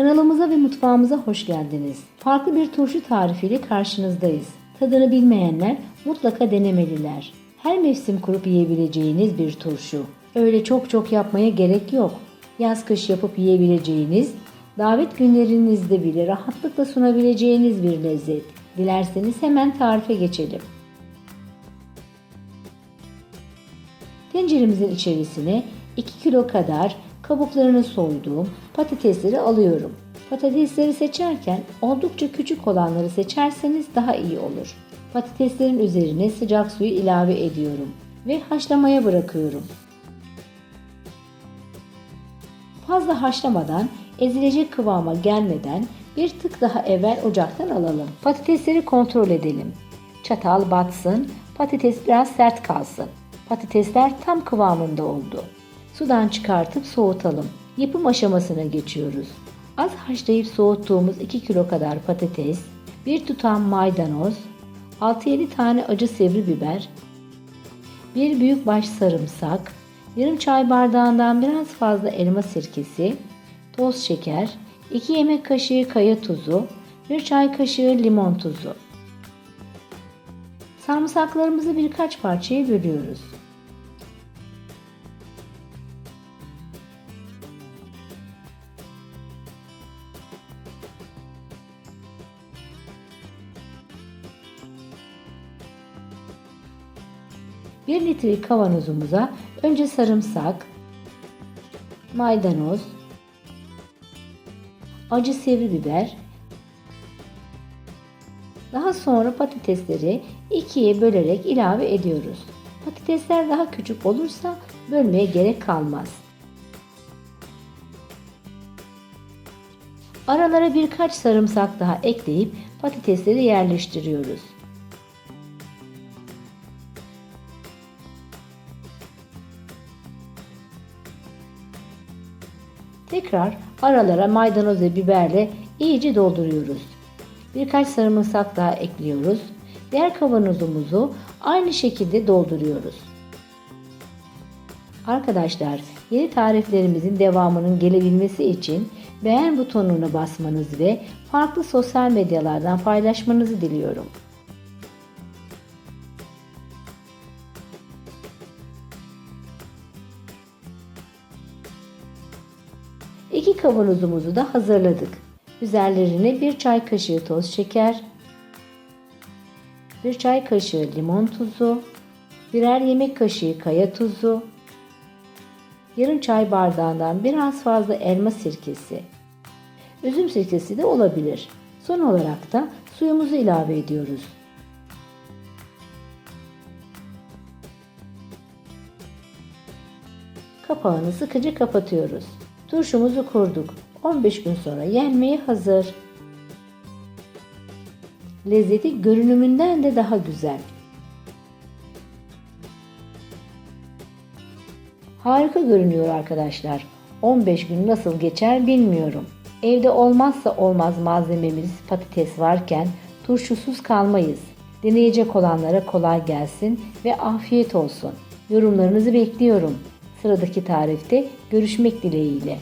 Kanalımıza ve mutfağımıza hoş geldiniz. Farklı bir turşu tarifiyle karşınızdayız. Tadını bilmeyenler mutlaka denemeliler. Her mevsim kurup yiyebileceğiniz bir turşu. Öyle çok çok yapmaya gerek yok. Yaz kış yapıp yiyebileceğiniz, davet günlerinizde bile rahatlıkla sunabileceğiniz bir lezzet. Dilerseniz hemen tarife geçelim. Tenceremizin içerisine 2 kilo kadar kabuklarını soyduğum patatesleri alıyorum. Patatesleri seçerken oldukça küçük olanları seçerseniz daha iyi olur. Patateslerin üzerine sıcak suyu ilave ediyorum ve haşlamaya bırakıyorum. Fazla haşlamadan ezilecek kıvama gelmeden bir tık daha evvel ocaktan alalım. Patatesleri kontrol edelim. Çatal batsın, patates biraz sert kalsın. Patatesler tam kıvamında oldu. Sudan çıkartıp soğutalım. Yapım aşamasına geçiyoruz. Az haşlayıp soğuttuğumuz 2 kilo kadar patates, bir tutam maydanoz, 6-7 tane acı sivri biber, bir büyük baş sarımsak, yarım çay bardağından biraz fazla elma sirkesi, toz şeker, 2 yemek kaşığı kaya tuzu, 1 çay kaşığı limon tuzu. Sarımsaklarımızı birkaç parçaya bölüyoruz. Bir litre kavanozumuza önce sarımsak, maydanoz, acı sivri biber, daha sonra patatesleri ikiye bölerek ilave ediyoruz. Patatesler daha küçük olursa bölmeye gerek kalmaz. Aralara birkaç sarımsak daha ekleyip patatesleri yerleştiriyoruz. Tekrar aralara maydanoz ve biberle iyice dolduruyoruz. Birkaç sarımsak daha ekliyoruz. Diğer kavanozumuzu aynı şekilde dolduruyoruz. Arkadaşlar yeni tariflerimizin devamının gelebilmesi için beğen butonuna basmanızı ve farklı sosyal medyalardan paylaşmanızı diliyorum. İki kavanozumuzu da hazırladık. Üzerlerine bir çay kaşığı toz şeker, bir çay kaşığı limon tuzu, birer yemek kaşığı kaya tuzu, yarım çay bardağından biraz fazla elma sirkesi, üzüm sirkesi de olabilir. Son olarak da suyumuzu ilave ediyoruz. Kapağını sıkıca kapatıyoruz. Turşumuzu kurduk. 15 gün sonra yenmeye hazır. Lezzeti görünümünden de daha güzel. Harika görünüyor arkadaşlar. 15 gün nasıl geçer bilmiyorum. Evde olmazsa olmaz malzememiz patates varken turşusuz kalmayız. Deneyecek olanlara kolay gelsin ve afiyet olsun. Yorumlarınızı bekliyorum. Sıradaki tarifte görüşmek dileğiyle.